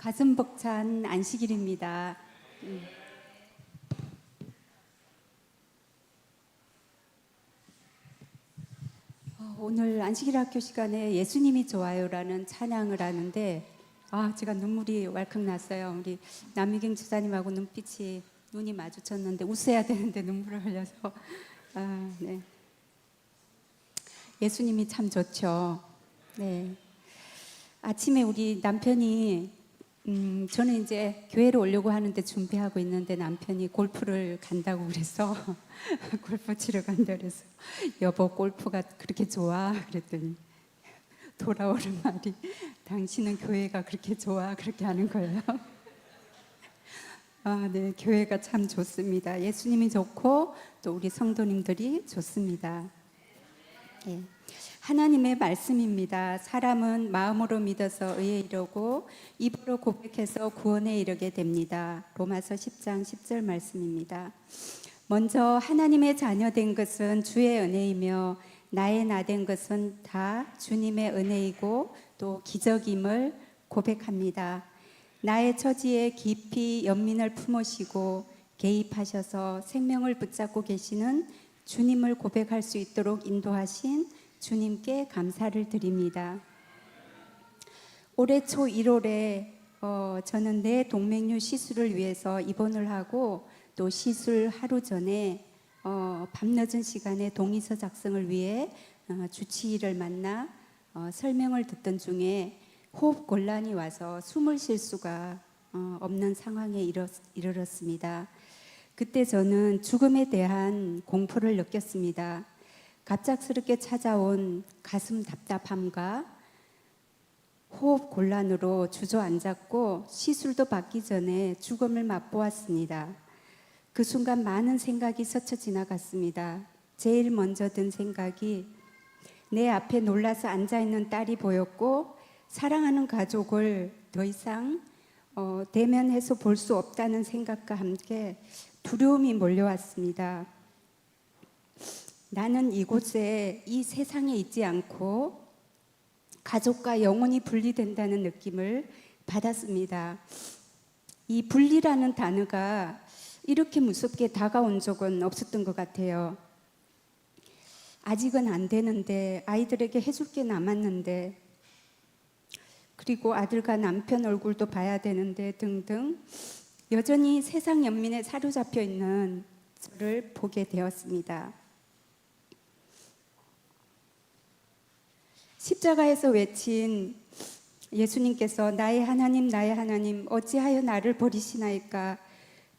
가슴 벅찬 안식일입니다. 음. 어, 오늘 안식일 학교 시간에 예수님이 좋아요라는 찬양을 하는데 아 제가 눈물이 왈칵 났어요. 우리 남미경 주사님하고 눈빛이 눈이 마주쳤는데 웃어야 되는데 눈물을 흘려서 아 네. 예수님이 참 좋죠. 네. 아침에 우리 남편이 음, 저는 이제 교회로 오려고 하는데 준비하고 있는데 남편이 골프를 간다고 그래서 골프 치러 간다 그래서 여보 골프가 그렇게 좋아 그랬더니 돌아오는 말이 당신은 교회가 그렇게 좋아 그렇게 하는 거예요. 아, 네, 교회가 참 좋습니다. 예수님이 좋고 또 우리 성도님들이 좋습니다. 예. 하나님의 말씀입니다. 사람은 마음으로 믿어서 의에 이르고 입으로 고백해서 구원에 이르게 됩니다. 로마서 10장 10절 말씀입니다. 먼저 하나님의 자녀된 것은 주의 은혜이며 나의 나 된 것은 다 주님의 은혜이고 또 기적임을 고백합니다. 나의 처지에 깊이 연민을 품으시고 개입하셔서 생명을 붙잡고 계시는 주님을 고백할 수 있도록 인도하신 주님께 감사를 드립니다. 올해 초 1월에 어, 저는 내 동맥류 시술을 위해서 입원을 하고 또 시술 하루 전에 어, 밤늦은 시간에 동의서 작성을 위해 어, 주치의를 만나 어, 설명을 듣던 중에 호흡 곤란이 와서 숨을 쉴 수가 어, 없는 상황에 이르, 이르렀습니다. 그때 저는 죽음에 대한 공포를 느꼈습니다. 갑작스럽게 찾아온 가슴 답답함과 호흡 곤란으로 주저앉았고 시술도 받기 전에 죽음을 맛보았습니다. 그 순간 많은 생각이 스쳐 지나갔습니다. 제일 먼저 든 생각이 내 앞에 놀라서 앉아 있는 딸이 보였고 사랑하는 가족을 더 이상 어, 대면해서 볼 수 없다는 생각과 함께 두려움이 몰려왔습니다. 나는 이곳에 이 세상에 있지 않고 가족과 영원히 분리된다는 느낌을 받았습니다. 이 분리라는 단어가 이렇게 무섭게 다가온 적은 없었던 것 같아요. 아직은 안 되는데 아이들에게 해줄 게 남았는데 그리고 아들과 남편 얼굴도 봐야 되는데 등등 여전히 세상 연민에 사로잡혀 있는 저를 보게 되었습니다. 십자가에서 외친 예수님께서 나의 하나님 나의 하나님 어찌하여 나를 버리시나이까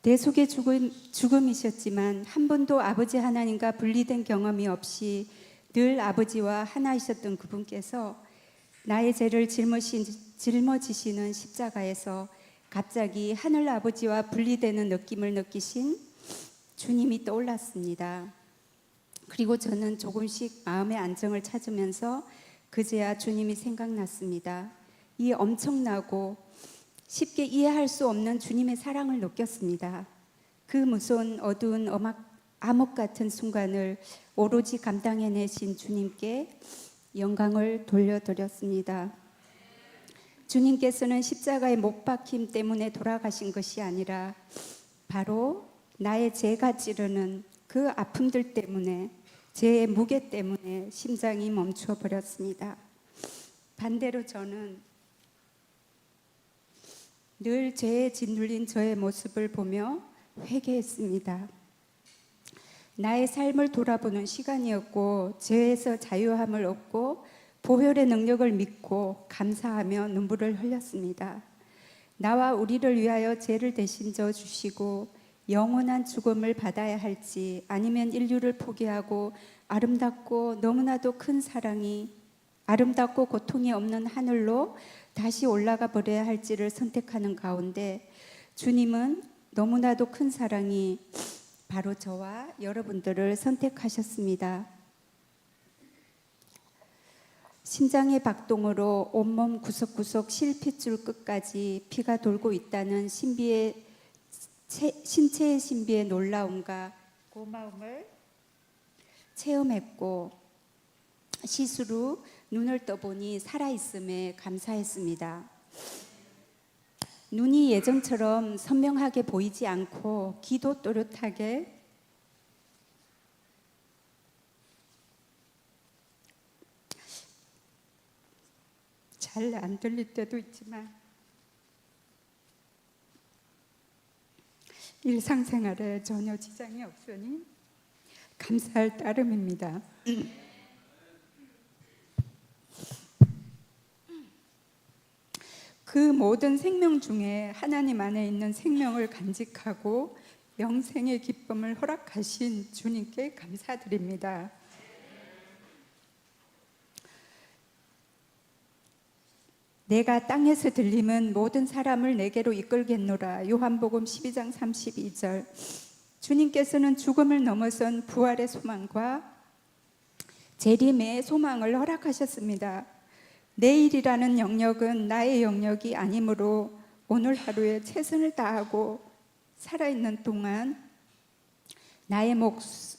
대속의 죽음, 죽음이셨지만 한 번도 아버지 하나님과 분리된 경험이 없이 늘 아버지와 하나이셨던 그분께서 나의 죄를 짊어진, 짊어지시는 십자가에서 갑자기 하늘 아버지와 분리되는 느낌을 느끼신 주님이 떠올랐습니다. 그리고 저는 조금씩 마음의 안정을 찾으면서 그제야 주님이 생각났습니다. 이 엄청나고 쉽게 이해할 수 없는 주님의 사랑을 느꼈습니다. 그 무서운 어두운 어막, 암흑 같은 순간을 오로지 감당해내신 주님께 영광을 돌려드렸습니다. 주님께서는 십자가의 못 박힘 때문에 돌아가신 것이 아니라 바로 나의 죄가 찌르는 그 아픔들 때문에 죄의 무게 때문에 심장이 멈춰 버렸습니다. 반대로 저는 늘 죄에 짓눌린 저의 모습을 보며 회개했습니다. 나의 삶을 돌아보는 시간이었고 죄에서 자유함을 얻고 보혈의 능력을 믿고 감사하며 눈물을 흘렸습니다. 나와 우리를 위하여 죄를 대신 져 주시고 영원한 죽음을 받아야 할지 아니면 인류를 포기하고 아름답고 너무나도 큰 사랑이 아름답고 고통이 없는 하늘로 다시 올라가 버려야 할지를 선택하는 가운데 주님은 너무나도 큰 사랑이 바로 저와 여러분들을 선택하셨습니다. 심장의 박동으로 온몸 구석구석 실핏줄 끝까지 피가 돌고 있다는 신비의 신체의 신비의 놀라움과 고마움을 체험했고 시술 후 눈을 떠보니 살아있음에 감사했습니다. 눈이 예전처럼 선명하게 보이지 않고 기도 또렷하게 잘 안 들릴 때도 있지만 일상생활에 전혀 지장이 없으니 감사할 따름입니다. 그 모든 생명 중에 하나님 안에 있는 생명을 간직하고 영생의 기쁨을 허락하신 주님께 감사드립니다. 내가 땅에서 들림은 모든 사람을 내게로 이끌겠노라. 요한복음 12장 32절. 주님께서는 죽음을 넘어선 부활의 소망과 재림의 소망을 허락하셨습니다. 내일이라는 영역은 나의 영역이 아니므로 오늘 하루에 최선을 다하고 살아있는 동안 나의 몫,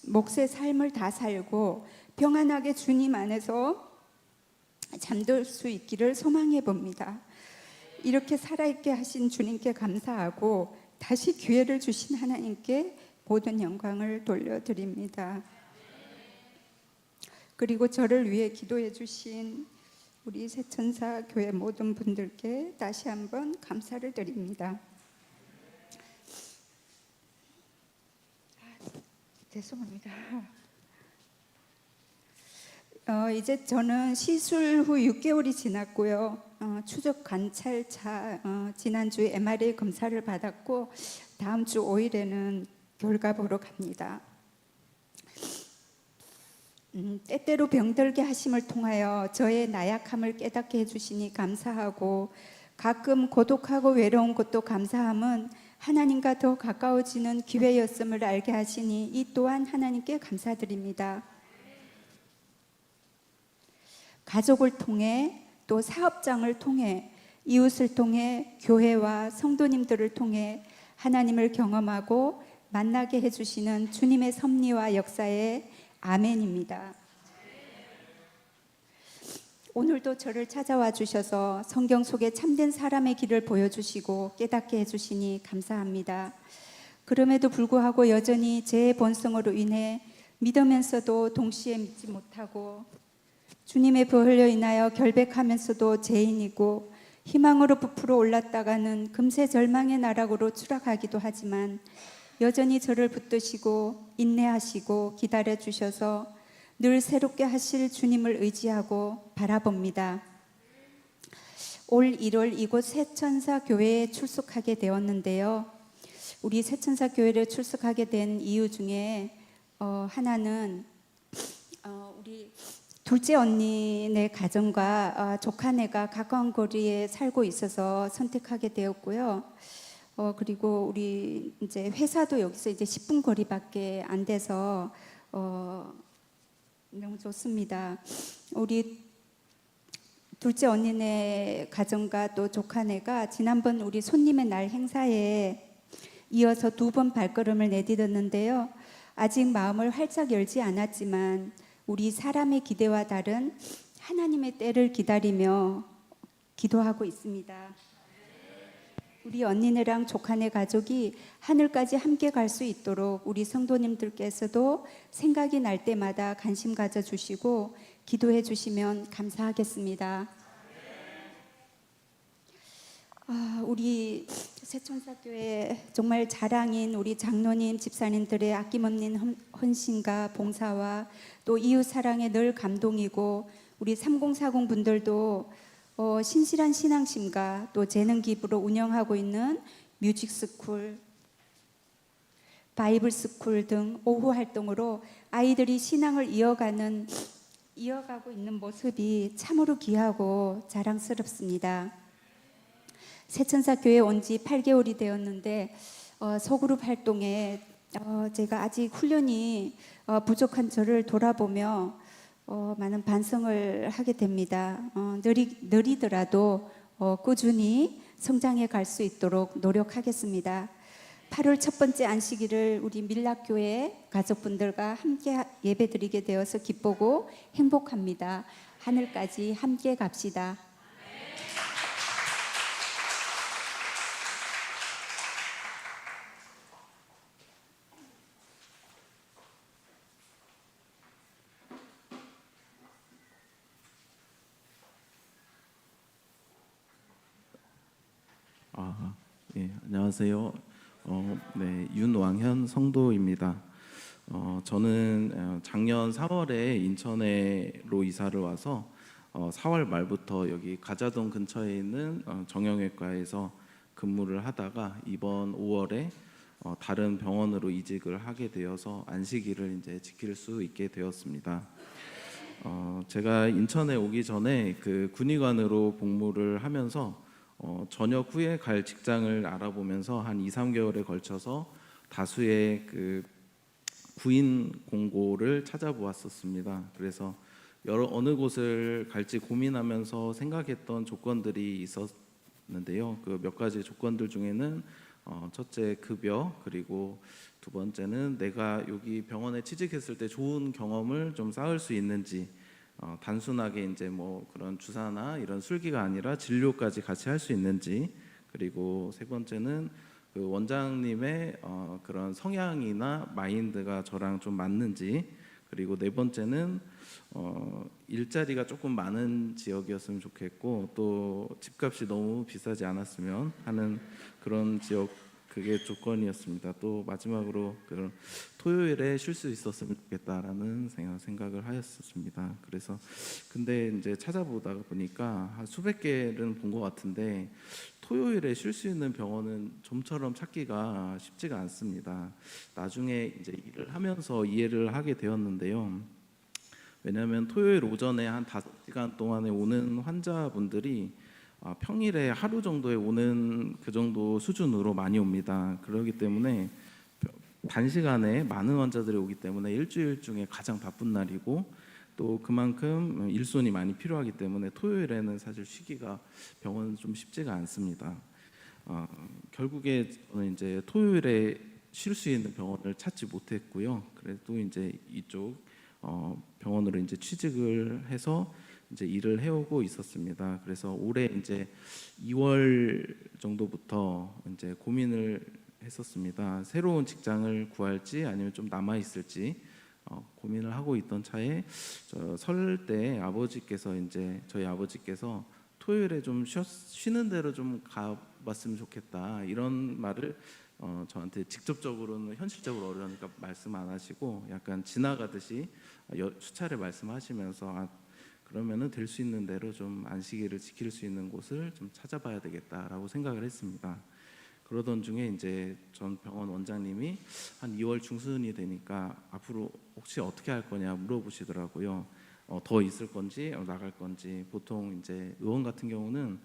몫의 삶을 다 살고 평안하게 주님 안에서 잠들 수 있기를 소망해 봅니다. 이렇게 살아있게 하신 주님께 감사하고 다시 기회를 주신 하나님께 모든 영광을 돌려드립니다. 그리고 저를 위해 기도해 주신 우리 새천사 교회 모든 분들께 다시 한번 감사를 드립니다. 아, 죄송합니다. 어, 이제 저는 시술 후 6개월이 지났고요. 어, 추적 관찰차 어, 지난주에 MRI 검사를 받았고 다음 주 5일에는 결과 보러 갑니다. 음, 때때로 병들게 하심을 통하여 저의 나약함을 깨닫게 해주시니 감사하고 가끔 고독하고 외로운 것도 감사함은 하나님과 더 가까워지는 기회였음을 알게 하시니 이 또한 하나님께 감사드립니다. 가족을 통해 또 사업장을 통해 이웃을 통해 교회와 성도님들을 통해 하나님을 경험하고 만나게 해주시는 주님의 섭리와 역사에 아멘입니다. 오늘도 저를 찾아와 주셔서 성경 속에 참된 사람의 길을 보여주시고 깨닫게 해주시니 감사합니다. 그럼에도 불구하고 여전히 제 본성으로 인해 믿으면서도 동시에 믿지 못하고 주님의 보혈로 인하여 결백하면서도 죄인이고 희망으로 부풀어 올랐다가는 금세 절망의 나락으로 추락하기도 하지만 여전히 저를 붙드시고 인내하시고 기다려 주셔서 늘 새롭게 하실 주님을 의지하고 바라봅니다. 올 1월 이곳 새천사 교회에 출석하게 되었는데요. 우리 새천사 교회를 출석하게 된 이유 중에 어, 하나는 어, 우리 둘째 언니네 가정과 어, 조카네가 가까운 거리에 살고 있어서 선택하게 되었고요. 어, 그리고 우리 이제 회사도 여기서 이제 10분 거리밖에 안 돼서 어, 너무 좋습니다. 우리 둘째 언니네 가정과 또 조카네가 지난번 우리 손님의 날 행사에 이어서 두 번 발걸음을 내딛었는데요. 아직 마음을 활짝 열지 않았지만 우리 사람의 기대와 다른 하나님의 때를 기다리며 기도하고 있습니다. 우리 언니네랑 조카네 가족이 하늘까지 함께 갈 수 있도록 우리 성도님들께서도 생각이 날 때마다 관심 가져 주시고 기도해 주시면 감사하겠습니다. 아, 우리 새천사교회 정말 자랑인 우리 장로님, 집사님들의 아낌없는 헌- 헌신과 봉사와 또 이웃 사랑에 늘 감동이고 우리 3040 분들도 어, 신실한 신앙심과 또 재능 기부로 운영하고 있는 뮤직 스쿨, 바이블 스쿨 등 오후 활동으로 아이들이 신앙을 이어가는 이어가고 있는 모습이 참으로 귀하고 자랑스럽습니다. 새천사 교회 온 지 8개월이 되었는데 어, 소그룹 활동에 어, 제가 아직 훈련이 어, 부족한 저를 돌아보며 어, 많은 반성을 하게 됩니다. 어, 느리, 느리더라도 어, 꾸준히 성장해 갈 수 있도록 노력하겠습니다. 8월 첫 번째 안식일을 우리 밀락교회 가족분들과 함께 예배드리게 되어서 기쁘고 행복합니다. 하늘까지 함께 갑시다. 아, 예, 안녕하세요. 어, 네, 윤왕현 성도입니다. 어, 저는 어, 작년 3월에 인천에로 이사를 와서 어, 4월 말부터 여기 가자동 근처에 있는 어, 정형외과에서 근무를 하다가 이번 5월에 어, 다른 병원으로 이직을 하게 되어서 안식일을 이제 지킬 수 있게 되었습니다. 어, 제가 인천에 오기 전에 그 군의관으로 복무를 하면서 어, 저녁 후에 갈 직장을 알아보면서 한 2, 3개월에 걸쳐서 다수의 그 구인 공고를 찾아보았었습니다. 그래서 여러 어느 곳을 갈지 고민하면서 생각했던 조건들이 있었는데요. 그 몇 가지 조건들 중에는 어, 첫째 급여 그리고 두 번째는 내가 여기 병원에 취직했을 때 좋은 경험을 좀 쌓을 수 있는지 어, 단순하게 이제 뭐 그런 주사나 이런 술기가 아니라 진료까지 같이 할 수 있는지 그리고 세 번째는 그 원장님의 어, 그런 성향이나 마인드가 저랑 좀 맞는지 그리고 네 번째는 어, 일자리가 조금 많은 지역이었으면 좋겠고 또 집값이 너무 비싸지 않았으면 하는 그런 지역 그게 조건이었습니다. 또 마지막으로 그런 토요일에 쉴 수 있었으면 좋겠다라는 생각- 생각을 하였습니다. 그래서 근데 이제 찾아보다 보니까 한 수백 개는 본 것 같은데 토요일에 쉴 수 있는 병원은 좀처럼 찾기가 쉽지가 않습니다. 나중에 이제 일을 하면서 이해를 하게 되었는데요. 왜냐하면 토요일 오전에 한 다섯 시간 동안에 오는 환자분들이 아, 평일에 하루 정도에 오는 그 정도 수준으로 많이 옵니다. 그렇기 때문에 단시간에 많은 환자들이 오기 때문에 일주일 중에 가장 바쁜 날이고 또 그만큼 일손이 많이 필요하기 때문에 토요일에는 사실 쉬기가 병원은 좀 쉽지가 않습니다. 어, 결국에 저는 이제 토요일에 쉴 수 있는 병원을 찾지 못했고요. 그래도 이제 이쪽 어, 병원으로 이제 취직을 해서 이제 일을 해오고 있었습니다. 그래서 올해 이제 2월 정도부터 이제 고민을 했었습니다. 새로운 직장을 구할지 아니면 좀 남아 있을지 어, 고민을 하고 있던 차에 설 때 아버지께서 이제 저희 아버지께서 토요일에 좀 쉬었, 쉬는 대로 좀 가봤으면 좋겠다 이런 말을 어, 저한테 직접적으로는 현실적으로 어려우니까 말씀 안 하시고 약간 지나가듯이 여, 수차례 말씀하시면서 아, 그러면은 될 수 있는 대로 좀 안식일을 지킬 수 있는 곳을 좀 찾아봐야 되겠다라고 생각을 했습니다. 그러던 중에 이제 전 병원 원장님이 한 2월 중순이 되니까 앞으로 혹시 어떻게 할 거냐 물어보시더라고요. 어, 더 있을 건지 어, 나갈 건지 보통 이제 의원 같은 경우는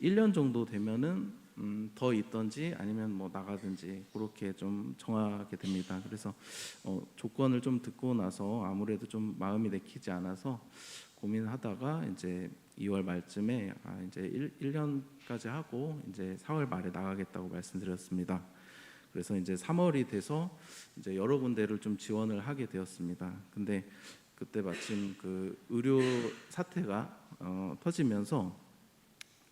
1년 정도 되면은 음, 더 있던지 아니면 뭐 나가든지 그렇게 좀 정하게 됩니다. 그래서 어, 조건을 좀 듣고 나서 아무래도 좀 마음이 내키지 않아서 고민하다가 이제 2월 말쯤에 아 이제 1, 1년까지 하고 이제 4월 말에 나가겠다고 말씀드렸습니다. 그래서 이제 3월이 돼서 이제 여러 군데를 좀 지원을 하게 되었습니다. 근데 그때 마침 그 의료 사태가 어, 터지면서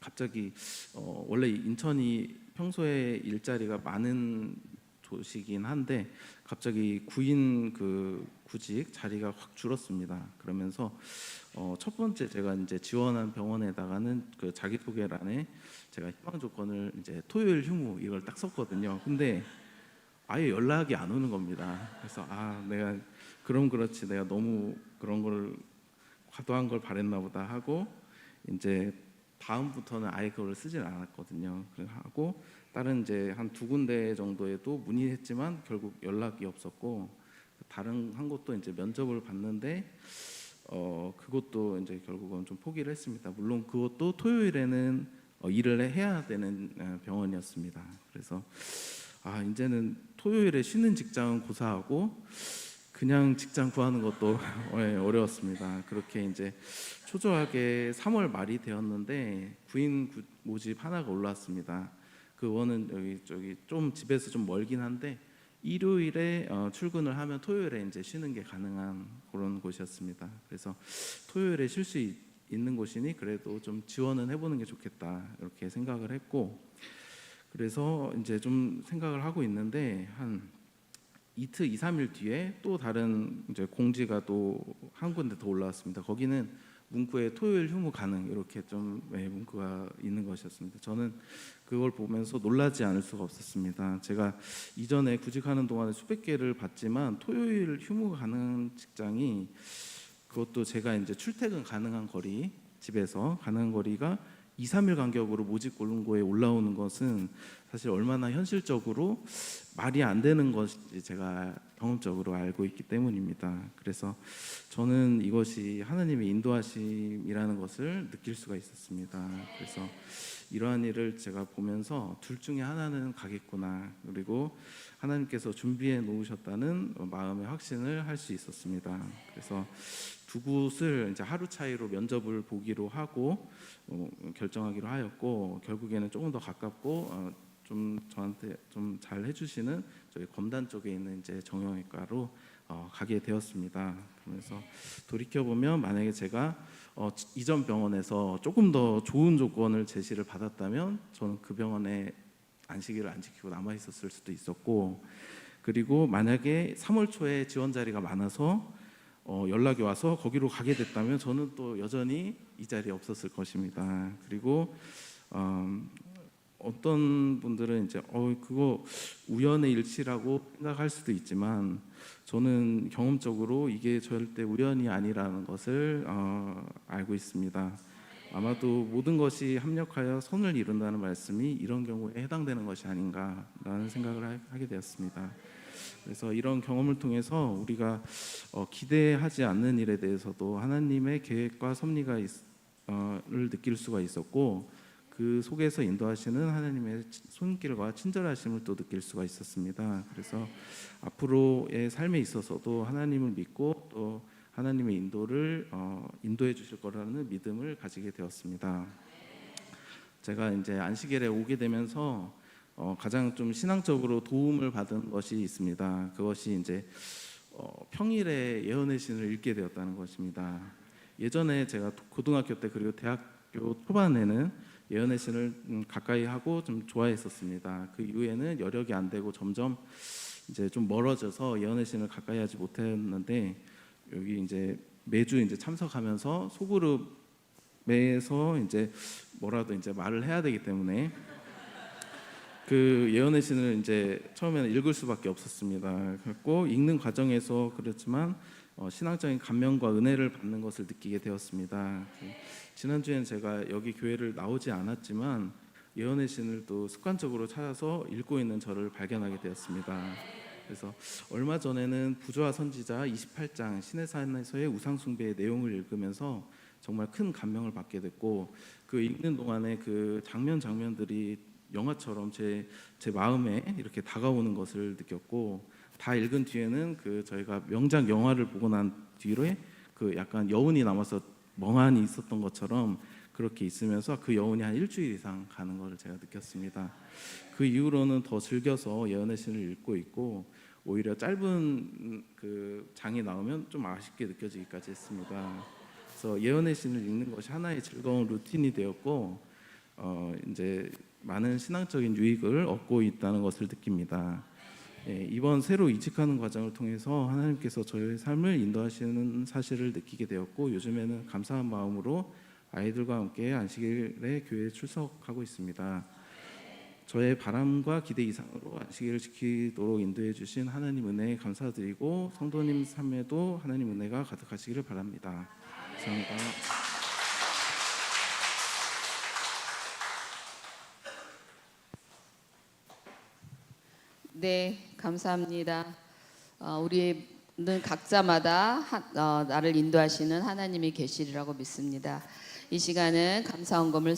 갑자기 어, 원래 인천이 평소에 일자리가 많은 도시긴 한데 갑자기 구인 그 구직 자리가 확 줄었습니다. 그러면서 어, 첫 번째 제가 이제 지원한 병원에다가는 그 자기소개란에 제가 희망 조건을 이제 토요일 휴무 이걸 딱 썼거든요. 근데 아예 연락이 안 오는 겁니다. 그래서 아 내가 그럼 그렇지 내가 너무 그런 걸 과도한 걸 바랬나 보다 하고 이제 다음부터는 아예 그걸 쓰질 않았거든요. 그래 하고 다른 이제 한 두 군데 정도에도 문의했지만 결국 연락이 없었고 다른 한 곳도 이제 면접을 봤는데 어 그것도 이제 결국은 좀 포기를 했습니다. 물론 그것도 토요일에는 어, 일을 해야 되는 어, 병원이었습니다. 그래서 아 이제는 토요일에 쉬는 직장은 고사하고 그냥 직장 구하는 것도 예, 어려웠습니다. 그렇게 이제 초조하게 3월 말이 되었는데 구인 구- 모집 하나가 올라왔습니다. 그거는 여기 저기 좀 집에서 좀 멀긴 한데 일요일에 어, 출근을 하면 토요일에 이제 쉬는 게 가능한 그런 곳이었습니다. 그래서 토요일에 쉴 수 있는 곳이니 그래도 좀 지원은 해보는 게 좋겠다 이렇게 생각을 했고 그래서 이제 좀 생각을 하고 있는데 한 이틀, 2, 3일 뒤에 또 다른 이제 공지가 또 한 군데 더 올라왔습니다. 거기는 문구에 토요일 휴무 가능 이렇게 좀 네, 문구가 있는 것이었습니다. 저는 그걸 보면서 놀라지 않을 수가 없었습니다. 제가 이전에 구직하는 동안에 수백 개를 받지만 토요일 휴무 가능 직장이 그것도 제가 이제 출퇴근 가능한 거리 집에서 가능한 거리가 2, 3일 간격으로 모집 고른고에 올라오는 것은 사실 얼마나 현실적으로 말이 안 되는 것인지 제가 경험적으로 알고 있기 때문입니다. 그래서 저는 이것이 하나님의 인도하심이라는 것을 느낄 수가 있었습니다. 그래서 이러한 일을 제가 보면서 둘 중에 하나는 가겠구나 그리고 하나님께서 준비해 놓으셨다는 마음의 확신을 할 수 있었습니다. 그래서 두 곳을 이제 하루 차이로 면접을 보기로 하고 어, 결정하기로 하였고 결국에는 조금 더 가깝고 어, 좀 저한테 좀 잘 해주시는 저희 검단 쪽에 있는 이제 정형외과로 어, 가게 되었습니다. 그러면서 돌이켜 보면 만약에 제가 어, 이전 병원에서 조금 더 좋은 조건을 제시를 받았다면 저는 그 병원에 안식일을 안 지키고 남아 있었을 수도 있었고 그리고 만약에 3월 초에 지원 자리가 많아서 어, 연락이 와서 거기로 가게 됐다면 저는 또 여전히 이 자리에 없었을 것입니다. 그리고 음, 어떤 분들은 이제 어 그거 우연의 일치라고 생각할 수도 있지만 저는 경험적으로 이게 절대 우연이 아니라는 것을 어, 알고 있습니다. 아마도 모든 것이 합력하여 선을 이룬다는 말씀이 이런 경우에 해당되는 것이 아닌가라는 생각을 하- 하게 되었습니다. 그래서 이런 경험을 통해서 우리가 어, 기대하지 않는 일에 대해서도 하나님의 계획과 섭리가 있, 어, 를 느낄 수가 있었고 그 속에서 인도하시는 하나님의 치- 손길과 친절하심을 또 느낄 수가 있었습니다. 그래서 앞으로의 삶에 있어서도 하나님을 믿고 또 하나님의 인도를 어, 인도해 주실 거라는 믿음을 가지게 되었습니다. 제가 이제 안식일에 오게 되면서 어, 가장 좀 신앙적으로 도움을 받은 것이 있습니다. 그것이 이제 어, 평일에 예언의 신을 읽게 되었다는 것입니다. 예전에 제가 고등학교 때 그리고 대학교 초반에는 예언의 신을 음, 가까이 하고 좀 좋아했었습니다. 그 이후에는 여력이 안 되고 점점 이제 좀 멀어져서 예언의 신을 가까이 하지 못했는데 여기 이제 매주 이제 참석하면서 소그룹에서 이제 뭐라도 이제 말을 해야 되기 때문에 그 예언의 신을 이제 처음에는 읽을 수밖에 없었습니다. 그랬고 읽는 과정에서 그렇지만 어, 신앙적인 감명과 은혜를 받는 것을 느끼게 되었습니다. 그 지난주엔 제가 여기 교회를 나오지 않았지만 예언의 신을 또 습관적으로 찾아서 읽고 있는 저를 발견하게 되었습니다. 그래서 얼마 전에는 부조화 선지자 28장 신의 산에서의 우상 숭배의 내용을 읽으면서 정말 큰 감명을 받게 됐고 그 읽는 동안에 그 장면 장면들이 영화처럼 제 제 마음에 이렇게 다가오는 것을 느꼈고 다 읽은 뒤에는 그 저희가 명작 영화를 보고 난 뒤로에 그 약간 여운이 남아서 멍하니 있었던 것처럼 그렇게 있으면서 그 여운이 한 일주일 이상 가는 것을 제가 느꼈습니다. 그 이후로는 더 즐겨서 예언의 신을 읽고 있고 오히려 짧은 음, 그 장이 나오면 좀 아쉽게 느껴지기까지 했습니다. 그래서 예언의 신을 읽는 것이 하나의 즐거운 루틴이 되었고 어, 이제 많은 신앙적인 유익을 얻고 있다는 것을 느낍니다. 예, 이번 새로 이직하는 과정을 통해서 하나님께서 저의 삶을 인도하시는 사실을 느끼게 되었고 요즘에는 감사한 마음으로 아이들과 함께 안식일에 교회에 출석하고 있습니다. 저의 바람과 기대 이상으로 안식일을 지키도록 인도해 주신 하나님 은혜에 감사드리고 성도님 삶에도 하나님 은혜가 가득하시기를 바랍니다. 감사합니다. 네, 감사합니다. 어, 우리는 각자마다 하, 어, 나를 인도하시는 하나님이 계시리라고 믿습니다. 이 시간은 감사원금을